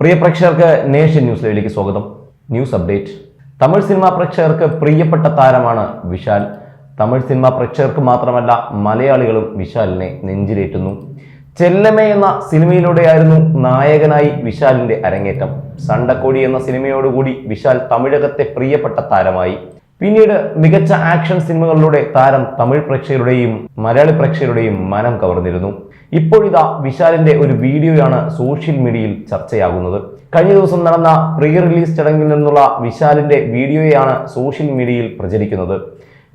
പ്രിയ പ്രേക്ഷകർക്ക് nation news ലൈവിലേക്ക് സ്വാഗതം. News update. തമിഴ് സിനിമാ പ്രേക്ഷകർക്ക് പ്രിയപ്പെട്ട താരമാണ് വിശാൽ. തമിഴ് സിനിമാ പ്രേക്ഷകർക്ക് മാത്രമല്ല മലയാളികളും വിശാലിനെ നെഞ്ചിലേറ്റുന്നു. ചെല്ലമ്മ എന്ന സിനിമയിലൂടെയായിരുന്നു നായകനായി വിശാലിന്റെ അരങ്ങേറ്റം. സണ്ടക്കോടി എന്ന സിനിമയോടുകൂടി വിശാൽ തമിഴകത്തെ പ്രിയപ്പെട്ട താരമായി. പിന്നീട് മികച്ച ആക്ഷൻ സിനിമകളിലൂടെ താരം തമിഴ് പ്രേക്ഷകരുടെയും മലയാളി പ്രേക്ഷകരുടെയും മനം കവർന്നിരുന്നു. ഇപ്പോഴിതാ വിശാലിന്റെ ഒരു വീഡിയോയാണ് സോഷ്യൽ മീഡിയയിൽ ചർച്ചയാകുന്നത്. കഴിഞ്ഞ ദിവസം നടന്ന പ്രീ റിലീസ് ചടങ്ങിൽ നിന്നുള്ള വിശാലിന്റെ വീഡിയോയാണ് സോഷ്യൽ മീഡിയയിൽ പ്രചരിക്കുന്നത്.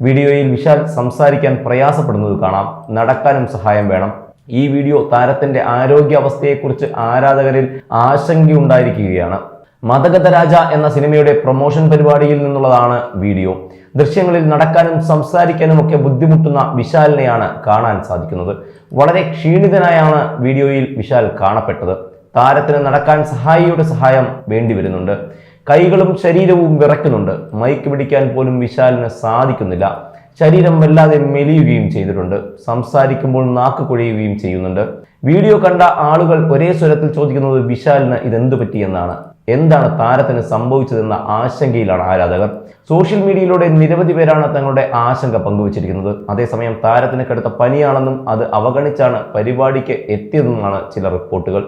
വീഡിയോയിൽ വിശാൽ സംസാരിക്കാൻ പ്രയാസപ്പെടുന്നത് കാണാം. നടക്കാനും സഹായം വേണം. ഈ വീഡിയോ താരത്തിന്റെ ആരോഗ്യാവസ്ഥയെക്കുറിച്ച് ആരാധകരിൽ ആശങ്കയുണ്ടായിരിക്കുകയാണ് മതഗത രാജ എന്ന സിനിമയുടെ പ്രൊമോഷൻ പരിപാടിയിൽ നിന്നുള്ളതാണ് വീഡിയോ. ദൃശ്യങ്ങളിൽ നടക്കാനും സംസാരിക്കാനും ഒക്കെ ബുദ്ധിമുട്ടുന്ന വിശാലിനെയാണ് കാണാൻ സാധിക്കുന്നത്. വളരെ ക്ഷീണിതനായാണ് വീഡിയോയിൽ വിശാൽ കാണപ്പെട്ടത്. താരത്തിന് നടക്കാൻ സഹായിയുടെ സഹായം വേണ്ടി വരുന്നുണ്ട്. കൈകളും ശരീരവും വിറയ്ക്കുന്നുണ്ട്. മൈക്ക് പിടിക്കാൻ പോലും വിശാലിന് സാധിക്കുന്നില്ല. ശരീരം വല്ലാതെ മെലിയുകയും ചെയ്തിട്ടുണ്ട്. സംസാരിക്കുമ്പോൾ നാക്ക് കുഴയുകയും ചെയ്യുന്നുണ്ട്. വീഡിയോ കണ്ട ആളുകൾ ഒരേ സ്വരത്തിൽ ചോദിക്കുന്നത് വിശാലിന് ഇതെന്തു പറ്റിയെന്നാണ്. എന്താണ് താരത്തിന് സംഭവിച്ചതെന്ന ആശങ്കയിലാണ് ആരാധകർ. സോഷ്യൽ മീഡിയയിലൂടെ നിരവധി പേരാണ് തങ്ങളുടെ ആശങ്ക പങ്കുവച്ചിരിക്കുന്നത്. അതേസമയം താരത്തിന് കടുത്ത പനിയാണെന്നും അത് അവഗണിച്ചാണ് പരിപാടിക്ക് എത്തിയതെന്നാണ് ചില റിപ്പോർട്ടുകൾ.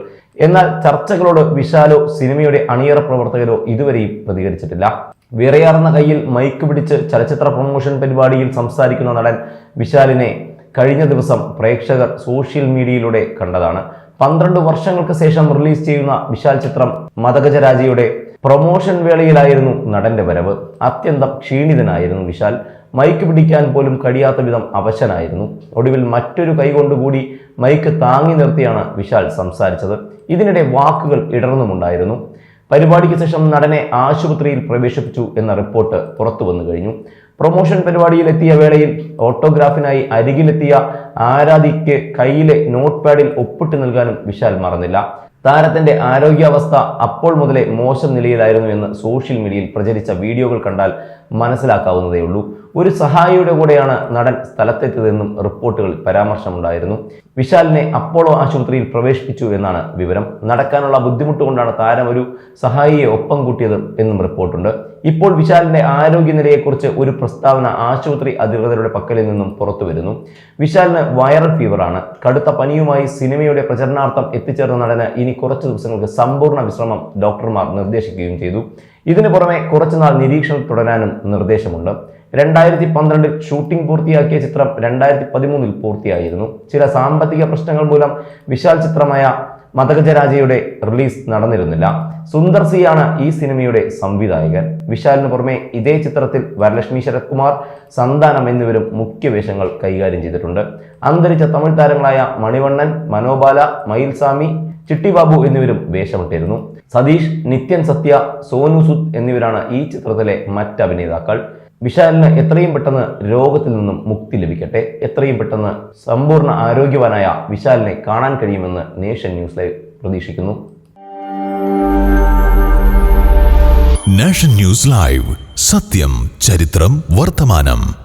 എന്നാൽ ചർച്ചകളോട് വിശാലോ സിനിമയുടെ അണിയറ പ്രവർത്തകരോ ഇതുവരെയും പ്രതികരിച്ചിട്ടില്ല. വിറയാർന്ന കയ്യിൽ മൈക്ക് പിടിച്ച് ചലച്ചിത്ര പ്രൊമോഷൻ പരിപാടിയിൽ സംസാരിക്കുന്ന നടൻ വിശാലിനെ കഴിഞ്ഞ ദിവസം പ്രേക്ഷകർ സോഷ്യൽ മീഡിയയിലൂടെ കണ്ടതാണ്. പന്ത്രണ്ട് വർഷങ്ങൾക്ക് ശേഷം റിലീസ് ചെയ്യുന്ന വിശാൽ ചിത്രം മതഗജരാജയുടെ പ്രൊമോഷൻ വേളയിലായിരുന്നു നടന്റെ വരവ്. അത്യന്തം ക്ഷീണിതനായിരുന്നു വിശാൽ. മൈക്ക് പിടിക്കാൻ പോലും കഴിയാത്ത വിധം അവശനായിരുന്നു. ഒടുവിൽ മറ്റൊരു കൈകൊണ്ടുകൂടി മൈക്ക് താങ്ങി നിർത്തിയാണ് വിശാൽ സംസാരിച്ചത്. ഇതിനിടെ വാക്കുകൾ ഇടർന്നുമുണ്ടായിരുന്നു. പരിപാടിക്ക് ശേഷം നടനെ ആശുപത്രിയിൽ പ്രവേശിപ്പിച്ചു എന്ന റിപ്പോർട്ട് പുറത്തു വന്നു കഴിഞ്ഞു. പ്രൊമോഷൻ പരിപാടിയിൽ എത്തിയ വേളയിൽ ഓട്ടോഗ്രാഫിനായി അരികിലെത്തിയ ആരാധിക്ക് കയ്യിലെ നോട്ട് പാഡിൽ ഒപ്പിട്ട് നൽകാനും വിശാൽ മറന്നില്ല. താരത്തിന്റെ ആരോഗ്യാവസ്ഥ അപ്പോൾ മുതലേ മോശം നിലയിലായിരുന്നു എന്ന് സോഷ്യൽ മീഡിയയിൽ പ്രചരിച്ച വീഡിയോകൾ കണ്ടാൽ മനസ്സിലാക്കാവുന്നതേ ഉള്ളൂ ഒരു സഹായിയുടെ കൂടെയാണ് നടൻ സ്ഥലത്തെത്തിയതെന്നും റിപ്പോർട്ടുകൾ പരാമർശമുണ്ടായിരുന്നു. വിശാലിനെ അപ്പോളോ ആശുപത്രിയിൽ പ്രവേശിപ്പിച്ചു എന്നാണ് വിവരം. നടക്കാനുള്ള ബുദ്ധിമുട്ട് കൊണ്ടാണ് താരം ഒരു സഹായിയെ ഒപ്പം കൂട്ടിയത് എന്നും റിപ്പോർട്ടുണ്ട്. ഇപ്പോൾ വിശാലിന്റെ ആരോഗ്യനിലയെക്കുറിച്ച് ഒരു പ്രസ്താവന ആശുപത്രി അധികൃതരുടെ പക്കലിൽ നിന്നും പുറത്തു വരുന്നു വിശാലിന് വൈറൽ ഫീവറാണ്. കടുത്ത പനിയുമായി സിനിമയുടെ പ്രചരണാർത്ഥം എത്തിച്ചേർന്ന നടന് ഇനി കുറച്ച് ദിവസങ്ങൾക്ക് സമ്പൂർണ വിശ്രമം ഡോക്ടർമാർ നിർദ്ദേശിക്കുകയും ചെയ്തു. ഇതിനു പുറമെ കുറച്ചുനാൾ നിരീക്ഷണം തുടരാനും നിർദ്ദേശമുണ്ട്. രണ്ടായിരത്തി പന്ത്രണ്ടിൽ ഷൂട്ടിംഗ് പൂർത്തിയാക്കിയ ചിത്രം രണ്ടായിരത്തി പതിമൂന്നിൽ പൂർത്തിയായിരുന്നു. ചില സാമ്പത്തിക പ്രശ്നങ്ങൾ മൂലം വിശാൽ ചിത്രമായ മതഗജരാജയുടെ റിലീസ് നടന്നിരുന്നില്ല. സുന്ദർ സിയാണ് ഈ സിനിമയുടെ സംവിധായകൻ. വിശാലിന് പുറമെ ഇതേ ചിത്രത്തിൽ വരലക്ഷ്മി ശരത്കുമാർ സന്താനം എന്നിവരും മുഖ്യ വേഷങ്ങൾ കൈകാര്യം ചെയ്തിട്ടുണ്ട്. അന്തരിച്ച തമിഴ് താരങ്ങളായ മണിവണ്ണൻ മനോബാല മയിൽസ്വാമി ചിട്ടിബാബു എന്നിവരും വേഷമിട്ടിരുന്നു. സതീഷ് നിത്യൻ സത്യ സോനു സുദ് എന്നിവരാണ് ഈ ചിത്രത്തിലെ മറ്റ് അഭിനേതാക്കൾ. വിശാലിന് എത്രയും പെട്ടെന്ന് രോഗത്തിൽ നിന്നും മുക്തി ലഭിക്കട്ടെ. എത്രയും പെട്ടെന്ന് സമ്പൂർണ ആരോഗ്യവാനായ വിശാലിനെ കാണാൻ കഴിയുമെന്ന് നേഷൻ ന്യൂസ് ലൈവ് പ്രതീക്ഷിക്കുന്നു. Nation news live. സത്യം ചരിത്രം വർത്തമാനം.